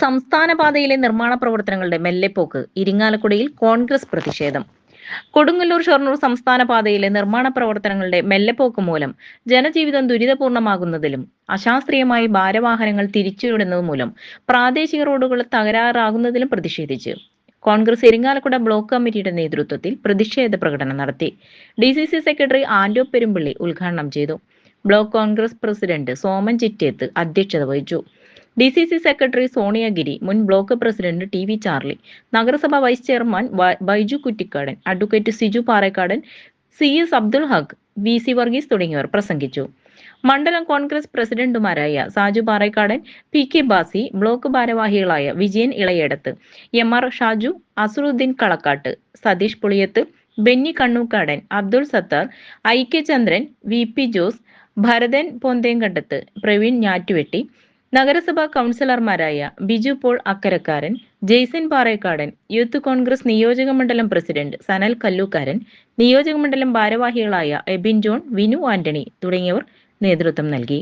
സംസ്ഥാന പാതയിലെ നിർമ്മാണ പ്രവർത്തനങ്ങളുടെ മെല്ലെപ്പോക്ക് ഇരിങ്ങാലക്കുടയിൽ കോൺഗ്രസ് പ്രതിഷേധം. കൊടുങ്ങല്ലൂർ ഷൊർണൂർ സംസ്ഥാന പാതയിലെ നിർമ്മാണ പ്രവർത്തനങ്ങളുടെ മെല്ലെപ്പോക്ക് മൂലം ജനജീവിതം ദുരിതപൂർണമാകുന്നതിലും അശാസ്ത്രീയമായി ഭാരവാഹനങ്ങൾ തിരിച്ചുവിടുന്നത് മൂലം പ്രാദേശിക റോഡുകൾ തകരാറാകുന്നതിലും പ്രതിഷേധിച്ച് കോൺഗ്രസ് ഇരിങ്ങാലക്കുട ബ്ലോക്ക് കമ്മിറ്റിയുടെ നേതൃത്വത്തിൽ പ്രതിഷേധ പ്രകടനം നടത്തി. D C C secretary Anto Perumbilly ഉദ്ഘാടനം ചെയ്തു. ബ്ലോക്ക് കോൺഗ്രസ് പ്രസിഡന്റ് സോമൻ ചിറ്റേത്ത് അധ്യക്ഷത വഹിച്ചു. D C C secretary Soniyagiri മുൻ block president T V Charlie നഗരസഭ vice chairman Baiju Kuttikkadan advocate Siju Parekkadan C S Abdul Haq V C Varghese തുടങ്ങിയവർ പ്രസംഗിച്ചു. മണ്ഡലം കോൺഗ്രസ് പ്രസിഡന്റുമാരായ Saju Parekkadan P K Basi block ഭാരവാഹികളായ Vijayan Elayadathu M R Shaju Asaruddin Kalakkattu Satheesh Puliyathu Benny Kannukkadan Abdul Sathar I K Chandran V P Jose Bharathan Ponthenkandathu Praveen Njattuvetty നഗരസഭാ കൗൺസിലർമാരായ Biju Paul Akkarakkaran Jaison Parekkadan youth Congress നിയോജക മണ്ഡലം president Sanal Kallookaran നിയോജക മണ്ഡലം ഭാരവാഹികളായ Ebin John Vinu Antony തുടങ്ങിയവർ നേതൃത്വം നൽകി.